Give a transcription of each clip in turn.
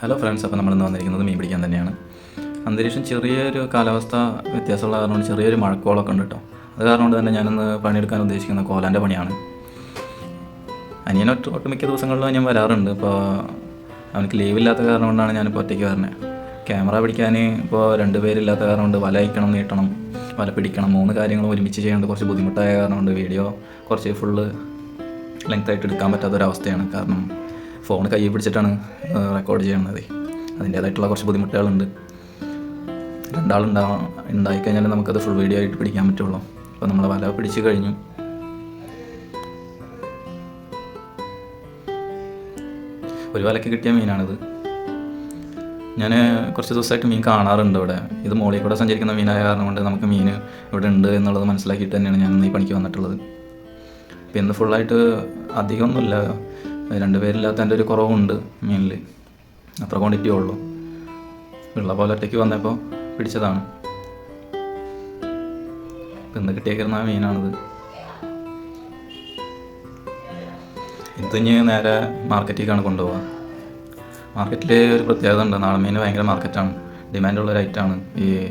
Hello friends അപ്പോൾ നമ്മളിന്ന് വന്നിരിക്കുന്നത് മീൻ പിടിക്കാൻ തന്നെയാണ്. അന്തരീക്ഷം ചെറിയൊരു കാലാവസ്ഥ വ്യത്യാസമുള്ള കാരണം കൊണ്ട് ചെറിയൊരു മഴക്കോളൊക്കെ ഉണ്ട് കേട്ടോ. അത് കാരണം കൊണ്ട് തന്നെ ഞാനിന്ന് പണിയെടുക്കാൻ ഉദ്ദേശിക്കുന്ന കോലാന്റെ പണിയാണ്. അനിയൻ ഒട്ട് ഒട്ടുമിക്ക ദിവസങ്ങളിലും ഞാൻ വരാറുണ്ട്. ഇപ്പോൾ അവനക്ക് ലീവില്ലാത്ത കാരണം കൊണ്ടാണ് ഞാനിപ്പോൾ ഒറ്റയ്ക്ക് വരുന്നത് ക്യാമറ പിടിക്കാൻ ഇപ്പോൾ രണ്ട് പേരില്ലാത്ത കാരണം കൊണ്ട് വല അയക്കണം നീട്ടണം വല പിടിക്കണം മൂന്ന് കാര്യങ്ങളും ഒരുമിച്ച് ചെയ്യേണ്ടത് കുറച്ച് ബുദ്ധിമുട്ടായ കാരണം കൊണ്ട് വീഡിയോ കുറച്ച് ഫുള്ള് ലെങ്ത്തായിട്ട് എടുക്കാൻ പറ്റാത്തൊരവസ്ഥയാണ്. കാരണം ഫോൺ കൈ പിടിച്ചിട്ടാണ് റെക്കോർഡ് ചെയ്യുന്നത്. അതിന്റേതായിട്ടുള്ള കുറച്ച് ബുദ്ധിമുട്ടുകളുണ്ട്. രണ്ടാളുണ്ടാവാം ഉണ്ടായിക്കഴിഞ്ഞാൽ നമുക്കത് ഫുൾ വീഡിയോ ആയിട്ട് പിടിക്കാൻ പറ്റുള്ളൂ. അപ്പോൾ നമ്മൾ വല പിടിച്ച് കഴിഞ്ഞു. ഒരു വലക്ക് കിട്ടിയ മീനാണിത്. ഞാൻ കുറച്ച് ദിവസമായിട്ട് മീൻ കാണാറുണ്ട് ഇവിടെ. ഇത് മോളിൽ കൂടെ സഞ്ചരിക്കുന്ന മീനായ കാരണം കൊണ്ട് നമുക്ക് മീൻ ഇവിടെ ഉണ്ട് എന്നുള്ളത് മനസ്സിലാക്കിയിട്ട് തന്നെയാണ് ഞാൻ ഈ പണിക്ക് വന്നിട്ടുള്ളത്. ഇപ്പം ഇന്ന് ഫുള്ളായിട്ട് അധികമൊന്നുമില്ല. രണ്ടുപേരില്ലാത്തതിന്റെ ഒരു കുറവുണ്ട് മെയിൻലി അത്ര ക്വാണ്ടിറ്റി ഉള്ളൂ. ഉള്ള പോലെ ഒറ്റയ്ക്ക് വന്നപ്പോൾ പിടിച്ചതാണ്. ഇന്ന് കിട്ടിയേക്കുന്ന മീനാണിത്. ഇത് ഇനി നേരെ മാർക്കറ്റിലേക്കാണ് കൊണ്ടുപോവാ മാർക്കറ്റിൽ ഒരു പ്രത്യേകത ഉണ്ട്. നാളെ മീൻ ഭയങ്കര മാർക്കറ്റാണ്. ഡിമാൻഡുള്ള ഒരു ഐറ്റമാണ് ഈ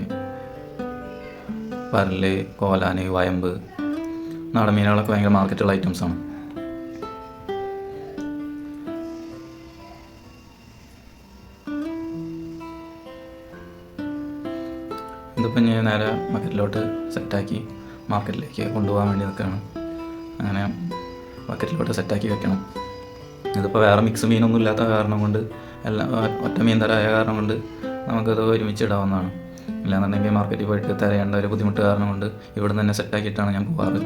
പരൽ കോലാന് വയമ്പ് നാടൻ മീനുകളൊക്കെ ഭയങ്കര മാർക്കറ്റുള്ള ഐറ്റംസാണ് ഇതിപ്പോൾ ഞാൻ നേരെ ബക്കറ്റിലോട്ട് സെറ്റാക്കി മാർക്കറ്റിലേക്ക് കൊണ്ടുപോകാൻ വേണ്ടി നിൽക്കുകയാണ്. അങ്ങനെ ബക്കറ്റിലോട്ട് സെറ്റാക്കി വെക്കണം. ഇതിപ്പോൾ വേറെ മിക്സ് മീനൊന്നും ഇല്ലാത്ത കാരണം കൊണ്ട് എല്ലാം ഒറ്റ മീൻ തരായ കാരണം കൊണ്ട് നമുക്കത് ഒരുമിച്ച് ഇടാവുന്നതാണ്. ഇല്ലാന്നുണ്ടെങ്കിൽ മാർക്കറ്റിൽ പോയിട്ട് തിരയേണ്ട ഒരു ബുദ്ധിമുട്ട് കാരണം കൊണ്ട് ഇവിടെ നിന്ന് തന്നെ സെറ്റാക്കിയിട്ടാണ് ഞാൻ പോകാറ്.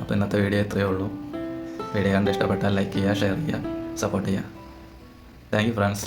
അപ്പോൾ ഇന്നത്തെ വീഡിയോ ഇത്രയേ ഉള്ളൂ. വീഡിയോ കണ്ട് ഇഷ്ടപ്പെട്ടാൽ ലൈക്ക് ചെയ്യുക ഷെയർ ചെയ്യുക സപ്പോർട്ട് ചെയ്യുക. Thank you friends